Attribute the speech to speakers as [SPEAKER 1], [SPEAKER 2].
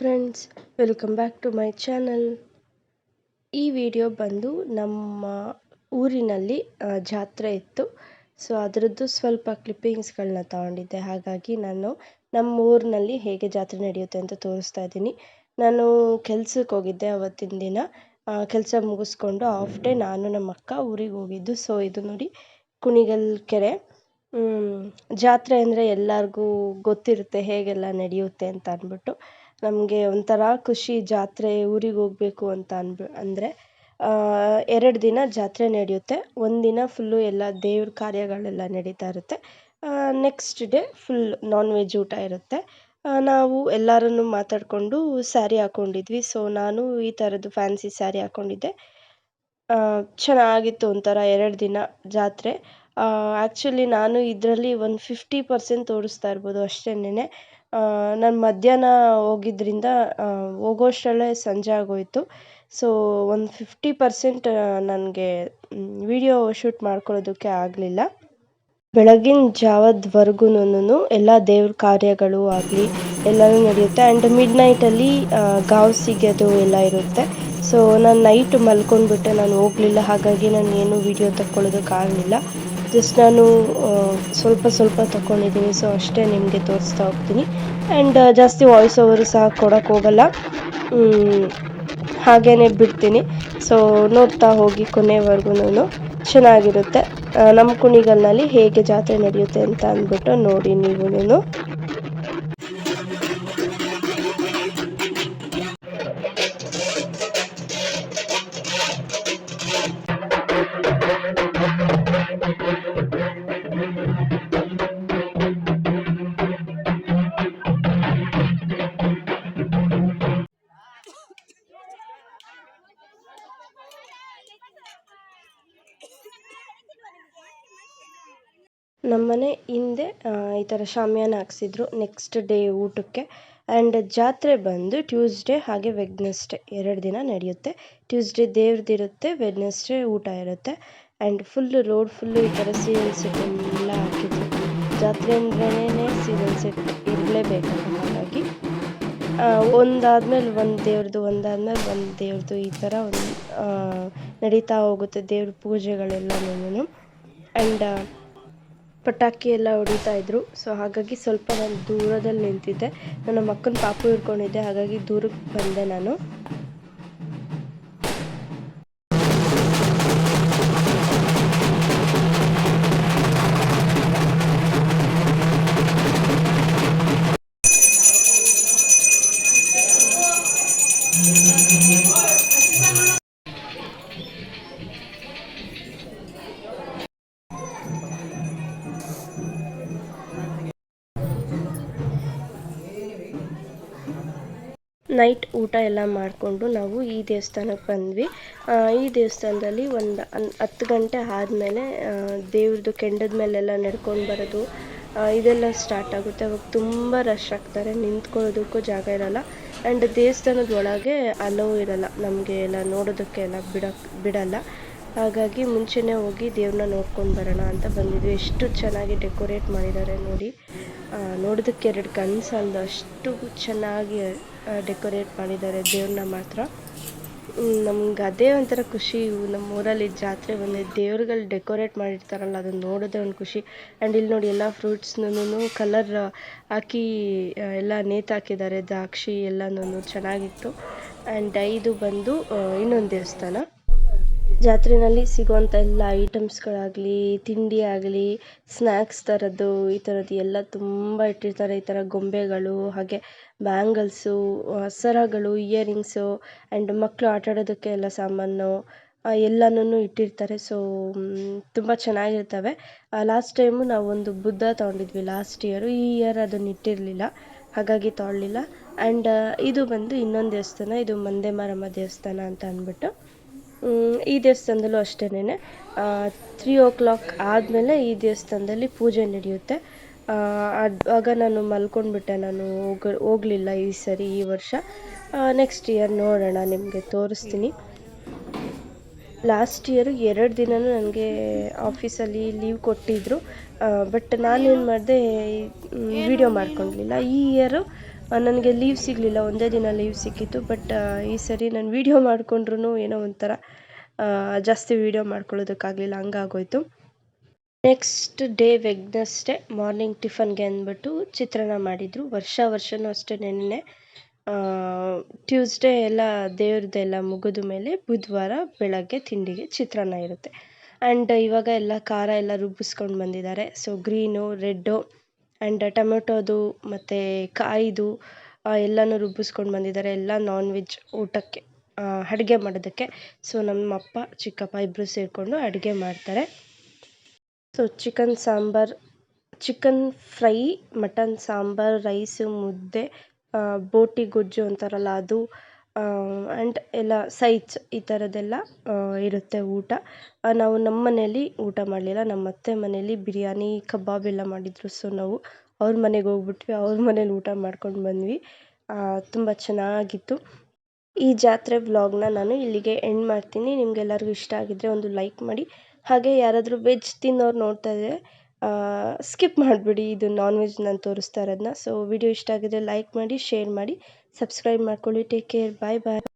[SPEAKER 1] Friends welcome back to my channel ಈ video ಬಂದು ನಮ್ಮ ಊರಿನಲ್ಲಿ ಜಾತ್ರೆ ಇತ್ತು. ಸೊ ಅದರದ್ದು ಸ್ವಲ್ಪ ಕ್ಲಿಪ್ಪಿಂಗ್ಸ್ಗಳನ್ನ ತಗೊಂಡಿದ್ದೆ. ಹಾಗಾಗಿ ನಾನು ನಮ್ಮ ಊರಿನಲ್ಲಿ ಹೇಗೆ ಜಾತ್ರೆ ನಡೆಯುತ್ತೆ ಅಂತ ತೋರಿಸ್ತಾ ಇದ್ದೀನಿ. ನಾನು ಕೆಲ್ಸಕ್ಕೆ ಹೋಗಿದ್ದೆ ಅವತ್ತಿನ ದಿನ. ಕೆಲಸ ಮುಗಿಸ್ಕೊಂಡು ಆಫ್ ಡೇ ನಾನು ನಮ್ಮ ಅಕ್ಕ ಊರಿಗೆ ಹೋಗಿದ್ದು. ಸೊ ಇದು ನೋಡಿ ಕುಣಿಗಲ್ ಕೆರೆ. ಜಾತ್ರೆ ಅಂದರೆ ಎಲ್ಲರಿಗೂ ಗೊತ್ತಿರುತ್ತೆ ಹೇಗೆಲ್ಲ ನಡೆಯುತ್ತೆ ಅಂತ ಅಂದ್ಬಿಟ್ಟು. ನಮಗೆ ಒಂಥರ ಖುಷಿ ಜಾತ್ರೆ ಊರಿಗೆ ಹೋಗಬೇಕು ಅಂತ ಅಂದ್ರೆ ಅಂದರೆ ಎರಡು ದಿನ ಜಾತ್ರೆ ನಡೆಯುತ್ತೆ. ಒಂದಿನ ಫುಲ್ಲು ಎಲ್ಲ ದೇವ್ರ ಕಾರ್ಯಗಳೆಲ್ಲ ನಡೀತಾ ಇರುತ್ತೆ. Next day full non veg ಊಟ ಇರುತ್ತೆ. ನಾವು ಎಲ್ಲರನ್ನು ಮಾತಾಡಿಕೊಂಡು ಸ್ಯಾರಿ ಹಾಕ್ಕೊಂಡಿದ್ವಿ ಸೊ ನಾನು ಈ ಥರದ್ದು ಫ್ಯಾನ್ಸಿ ಸ್ಯಾರಿ ಹಾಕ್ಕೊಂಡಿದ್ದೆ ಚೆನ್ನಾಗಿತ್ತು ಒಂಥರ ಎರಡು ದಿನ ಜಾತ್ರೆ. ಆ್ಯಕ್ಚುಲಿ ನಾನು ಇದರಲ್ಲಿ ಒಂದು ಫಿಫ್ಟಿ ಪರ್ಸೆಂಟ್ ತೋರಿಸ್ತಾ ಇರ್ಬೋದು ಅಷ್ಟೇನೆ ನಾನು ಮಧ್ಯಾಹ್ನ ಹೋಗಿದ್ರಿಂದ ಹೋಗೋಷ್ಟರಲ್ಲೇ ಸಂಜೆ ಆಗೋಯಿತು. ಸೊ ಒಂದು ಫಿಫ್ಟಿ ಪರ್ಸೆಂಟ್ ನನಗೆ ವಿಡಿಯೋ ಶೂಟ್ ಮಾಡ್ಕೊಳ್ಳೋದಕ್ಕೆ ಆಗಲಿಲ್ಲ. ಬೆಳಗಿನ ಜಾವದ್ವರ್ಗೂನು ಎಲ್ಲ ದೇವ್ರ ಕಾರ್ಯಗಳು ಆಗಲಿ, ಎಲ್ಲನೂ ನಡೆಯುತ್ತೆ. ಆ್ಯಂಡ್ ಮಿಡ್ ನೈಟಲ್ಲಿ ಗಾವ್ ಸಿಗೋದು ಎಲ್ಲ ಇರುತ್ತೆ. ಸೊ ನಾನು ನೈಟ್ ಮಲ್ಕೊಂಡ್ಬಿಟ್ಟೆ, ನಾನು ಹೋಗಲಿಲ್ಲ. ಹಾಗಾಗಿ ನಾನು ಏನು ವಿಡಿಯೋ ತಗೊಳ್ಳೋದಕ್ಕಾಗಲಿಲ್ಲ ಜಸ್ಟ್ ನಾನು ಸ್ವಲ್ಪ ಸ್ವಲ್ಪ ತಗೊಂಡಿದ್ದೀನಿ ಸೊ ಅಷ್ಟೇ ನಿಮಗೆ ತೋರಿಸ್ತಾ ಹೋಗ್ತೀನಿ. ಆ್ಯಂಡ್ ಜಾಸ್ತಿ ವಾಯ್ಸ್ ಓವರು ಸಹ ಕೊಡೋಕ್ಕೆ ಹೋಗಲ್ಲ. ಮ್, ಬಿಡ್ತೀನಿ. ಸೊ ನೋಡ್ತಾ ಹೋಗಿ ಕೊನೆವರೆಗೂ ಚೆನ್ನಾಗಿರುತ್ತೆ. ನಮ್ಮ ಕುಣಿಗಲ್ನಲ್ಲಿ ಹೇಗೆ ಜಾತ್ರೆ ನಡೆಯುತ್ತೆ ಅಂತ ಅಂದ್ಬಿಟ್ಟು ನೋಡಿ ನೀವು ನಮ್ಮನೆ ಹಿಂದೆ ಈ ಥರ ಶಾಮಿಯಾನ ಹಾಕ್ಸಿದ್ರು ನೆಕ್ಸ್ಟ್ ಡೇ ಊಟಕ್ಕೆ. ಆ್ಯಂಡ್ ಜಾತ್ರೆ ಬಂದು ಟ್ಯೂಸ್ಡೇ ಹಾಗೆ ವೆಡ್ನೆಸ್ಡೇ ಎರಡು ದಿನ ನಡೆಯುತ್ತೆ. ಟ್ಯೂಸ್ಡೇ ದೇವ್ರದ್ದಿರುತ್ತೆ ವೆಡ್ನೆಸ್ಡೇ ಊಟ ಇರುತ್ತೆ. ಆ್ಯಂಡ್ ಫುಲ್ಲು ರೋಡ್ ಫುಲ್ಲು ಈ ಥರ ಸೀರಿಯಲ್ ಸೆಟ್ ಎಲ್ಲ ಹಾಕಿದ್ರು. ಜಾತ್ರೆ ಅಂದ್ರೇ ಸೀರಿಯಲ್ ಸೆಟ್ ಇರಲೇಬೇಕಲ್ಲ ಹಾಗಾಗಿ. ಒಂದಾದ್ಮೇಲೆ ಒಂದು ದೇವ್ರದ್ದು ಒಂದಾದ್ಮೇಲೆ ಒಂದು ದೇವ್ರದ್ದು ಈ ಥರ ಒಂದು ನಡೀತಾ ಹೋಗುತ್ತೆ ದೇವ್ರ ಪೂಜೆಗಳೆಲ್ಲನೂ ಆ್ಯಂಡ್ ಪಟಾಕಿ ಎಲ್ಲ ಹೊಡಿತಾ ಇದ್ರು. ಸೊ ಹಾಗಾಗಿ ಸ್ವಲ್ಪ ನಾನು ದೂರದಲ್ಲಿ ನಿಂತಿದ್ದೆ. ನನ್ನ ಮಕ್ಕನ ಪಾಪು ಹಿಡ್ಕೊಂಡಿದ್ದೆ. ಹಾಗಾಗಿ ದೂರಕ್ಕೆ ಬಂದೆ ನಾನು. ನೈಟ್ ಊಟ ಎಲ್ಲ ಮಾಡಿಕೊಂಡು ನಾವು ಈ ದೇವಸ್ಥಾನಕ್ಕೆ ಬಂದ್ವಿ. ಈ ದೇವಸ್ಥಾನದಲ್ಲಿ ಒಂದು ಹತ್ತು ಗಂಟೆ ಆದಮೇಲೆ ದೇವ್ರದ್ದು ಕೆಂಡದ ಮೇಲೆಲ್ಲ ನಡ್ಕೊಂಡು ಬರೋದು ಇದೆಲ್ಲ ಸ್ಟಾರ್ಟ್ ಆಗುತ್ತೆ. ಅವಾಗ ತುಂಬ ರಶ್ ಆಗ್ತಾರೆ, ನಿಂತ್ಕೊಳ್ಳೋದಕ್ಕೂ ಜಾಗ ಇರಲ್ಲ. ಆ್ಯಂಡ್ ದೇವಸ್ಥಾನದ ಒಳಗೆ ಅಲೋ ಇರಲ್ಲ, ನಮಗೆ ಎಲ್ಲ ನೋಡೋದಕ್ಕೆ ಎಲ್ಲ ಬಿಡ, ಬಿಡಲ್ಲ. ಹಾಗಾಗಿ ಮುಂಚೆನೇ ಹೋಗಿ ದೇವ್ರನ್ನ ನೋಡ್ಕೊಂಡು ಬರೋಣ ಅಂತ ಬಂದಿದ್ವಿ. ಎಷ್ಟು ಚೆನ್ನಾಗಿ ಡೆಕೋರೇಟ್ ಮಾಡಿದ್ದಾರೆ ನೋಡಿ. ನೋಡೋದಕ್ಕೆ ಎರಡು ಕಣ್ಣು ಅಷ್ಟು ಚೆನ್ನಾಗಿ ಡೆಕೋರೇಟ್ ಮಾಡಿದ್ದಾರೆ ದೇವ್ರನ್ನ ಮಾತ್ರ. ನಮ್ಗೆ ಅದೇ ಒಂಥರ ಖುಷಿ. ನಮ್ಮ ಊರಲ್ಲಿ ಜಾತ್ರೆ ಬಂದರೆ ದೇವ್ರುಗಳು ಡೆಕೋರೇಟ್ ಮಾಡಿರ್ತಾರಲ್ಲ, ಅದನ್ನು ನೋಡೋದೇ ಒಂದು ಖುಷಿ. ಆ್ಯಂಡ್ ಇಲ್ಲಿ ನೋಡಿ ಎಲ್ಲ ಫ್ರೂಟ್ಸ್ನೂ ಕಲರ್ ಹಾಕಿ ಎಲ್ಲ ನೇತಾಕಿದ್ದಾರೆ ದ್ರಾಕ್ಷಿ ಎಲ್ಲನೂ ಚೆನ್ನಾಗಿತ್ತು. ಆ್ಯಂಡ್ ಐದು ಬಂದು ಇನ್ನೊಂದು ದೇವಸ್ಥಾನ. ಜಾತ್ರೆಯಲ್ಲಿ ಸಿಗುವಂಥ ಎಲ್ಲ ಐಟಮ್ಸ್ಗಳಾಗಲಿ ತಿಂಡಿ ಆಗಲಿ ಸ್ನ್ಯಾಕ್ಸ್ ಥರದ್ದು, ಈ ಥರದ್ದು ಎಲ್ಲ ತುಂಬ ಇಟ್ಟಿರ್ತಾರೆ. ಈ ಥರ ಗೊಂಬೆಗಳು, ಹಾಗೆ ಬ್ಯಾಂಗಲ್ಸು ಸರಗಳು, ಇಯರಿಂಗ್ಸು, ಆ್ಯಂಡ್ ಮಕ್ಕಳು ಆಟ ಆಡೋದಕ್ಕೆ ಎಲ್ಲ ಸಾಮಾನು ಎಲ್ಲನೂ ಇಟ್ಟಿರ್ತಾರೆ. ಸೊ ತುಂಬ ಚೆನ್ನಾಗಿರ್ತವೆ. ಲಾಸ್ಟ್ ಟೈಮು ನಾವು ಒಂದು ಬುದ್ಧ ತೊಗೊಂಡಿದ್ವಿ. Last year. ಈ ಇಯರ್ ಅದನ್ನು ಇಟ್ಟಿರಲಿಲ್ಲ. ಹಾಗಾಗಿ ತೊಗೊಳ್ಳಿಲ್ಲ. ಆ್ಯಂಡ್ ಇದು ಬಂದು ಇನ್ನೊಂದು ದೇವಸ್ಥಾನ. ಇದು ಮಂದೆ ಮಾರಮ್ಮ ದೇವಸ್ಥಾನ ಅಂತ ಅಂದ್ಬಿಟ್ಟು. ಈ ದೇವಸ್ಥಾನದಲ್ಲೂ ಅಷ್ಟೇನೆ ತ್ರೀ ಓ ಕ್ಲಾಕ್ ಆದಮೇಲೆ ಈ ದೇವಸ್ಥಾನದಲ್ಲಿ ಪೂಜೆ ನಡೆಯುತ್ತೆ. ಆಗ ನಾನು ಮಲ್ಕೊಂಡ್ಬಿಟ್ಟೆ. ನಾನು ಹೋಗ, ಹೋಗಲಿಲ್ಲ ಈ ಸರಿ ಈ ವರ್ಷ. ನೆಕ್ಸ್ಟ್ ಇಯರ್ ನೋಡೋಣ ನಿಮಗೆ ತೋರಿಸ್ತೀನಿ. ಲಾಸ್ಟ್ ಇಯರು ಎರಡು ದಿನವೂ ನನಗೆ ಆಫೀಸಲ್ಲಿ ಲೀವ್ ಕೊಟ್ಟಿದ್ದರು ಬಟ್ ನಾನೇನು ಮಾಡಿದೆ ವಿಡಿಯೋ ಮಾಡ್ಕೊಂಡಿಲ್ಲ. ಈ ಇಯರು ನನಗೆ ಲೀವ್ ಸಿಗಲಿಲ್ಲ, ಒಂದೇ ದಿನ ಲೀವ್ ಸಿಕ್ಕಿತ್ತು ಬಟ್ ಈ ಸರಿ ನಾನು ವೀಡಿಯೋ ಮಾಡಿಕೊಂಡ್ರು ಏನೋ ಒಂಥರ ಜಾಸ್ತಿ ವೀಡಿಯೋ ಮಾಡ್ಕೊಳ್ಳೋದಕ್ಕಾಗಲಿಲ್ಲ, ಹಂಗಾಗೋಯ್ತು. ನೆಕ್ಸ್ಟ್ ಡೇ ವೆಗ್ನಸ್ಡೇ ಮಾರ್ನಿಂಗ್ ಟಿಫನ್ಗೆ ಅಂದ್ಬಿಟ್ಟು ಚಿತ್ರಾನ್ನ ಮಾಡಿದರು. ವರ್ಷ ವರ್ಷವೂ ಅಷ್ಟೇ ನೆನ್ನೆ ಟ್ಯೂಸ್ಡೇ ಎಲ್ಲ ದೇವ್ರದ್ದೆಲ್ಲ ಮುಗಿದ ಮೇಲೆ ಬುಧವಾರ ಬೆಳಗ್ಗೆ ತಿಂಡಿಗೆ ಚಿತ್ರಾನ್ನ ಇರುತ್ತೆ. ಆ್ಯಂಡ್ ಇವಾಗ ಎಲ್ಲ ಖಾರ ಎಲ್ಲ ರುಬ್ಬಿಸ್ಕೊಂಡು ಬಂದಿದ್ದಾರೆ. ಸೊ ಗ್ರೀನು ರೆಡ್ಡು ಆ್ಯಂಡ್ ಟೊಮೆಟೊದು ಮತ್ತು ಕಾಯಿದು ಎಲ್ಲನೂ ರುಬ್ಬಿಸ್ಕೊಂಡು ಬಂದಿದ್ದಾರೆ ಎಲ್ಲ ನಾನ್ ವೆಜ್ ಊಟಕ್ಕೆ ಅಡುಗೆ ಮಾಡೋದಕ್ಕೆ. ಸೊ ನಮ್ಮ ಅಪ್ಪ ಚಿಕ್ಕಪ್ಪ ಇಬ್ಬರು ಸೇರಿಕೊಂಡು ಅಡುಗೆ ಮಾಡ್ತಾರೆ. So chicken sambar chicken fry mutton sambar rice ಮುದ್ದೆ ಬೋಟಿ, ಗೊಜ್ಜು ಅಂತಾರಲ್ಲ, ಅದು ಆ್ಯಂಡ್ ಎಲ್ಲ ಸೈಡ್ಸ್ ಈ ಥರದ್ದೆಲ್ಲ ಇರುತ್ತೆ ಊಟ. ನಾವು ನಮ್ಮ ಮನೇಲಿ ಊಟ ಮಾಡಲಿಲ್ಲ. ನಮ್ಮ ಅತ್ತೆ ಮನೇಲಿ ಬಿರಿಯಾನಿ, ಕಬಾಬ್ ಎಲ್ಲ ಮಾಡಿದರು. ಸೊ ನಾವು ಅವ್ರ ಮನೆಗೆ ಹೋಗ್ಬಿಟ್ವಿ. ಅವ್ರ ಮನೇಲಿ ಊಟ ಮಾಡ್ಕೊಂಡು ಬಂದ್ವಿ. ತುಂಬ ಚೆನ್ನಾಗಿತ್ತು. ಈ ಜಾತ್ರೆ ವ್ಲಾಗ್ನ ನಾನು ಇಲ್ಲಿಗೆ ಎಂಡ್ ಮಾಡ್ತೀನಿ. ನಿಮಗೆಲ್ಲರಿಗೂ ಇಷ್ಟ ಆಗಿದ್ದರೆ ಒಂದು ಲೈಕ್ ಮಾಡಿ. ಹಾಗೆ ಯಾರಾದರೂ ವೆಜ್ ತಿನ್ನೋರು ನೋಡ್ತಾ ಇದ್ದರೆ ಸ್ಕಿಪ್ ಮಾಡಿಬಿಡಿ. ಇದು ನಾನ್ ವೆಜ್ ನಾನು ತೋರಿಸ್ತಾ ಇರೋದನ್ನ ಸೊ ವಿಡಿಯೋ ಇಷ್ಟ ಆಗಿದ್ರೆ ಲೈಕ್ ಮಾಡಿ ಶೇರ್ ಮಾಡಿ. ಸಬ್ಸ್ಕ್ರೈಬ್ ಮಾಡ್ಕೊಳ್ಳಿ. ಟೇಕ್ ಕೇರ್ ಬಾಯ್ ಬಾಯ್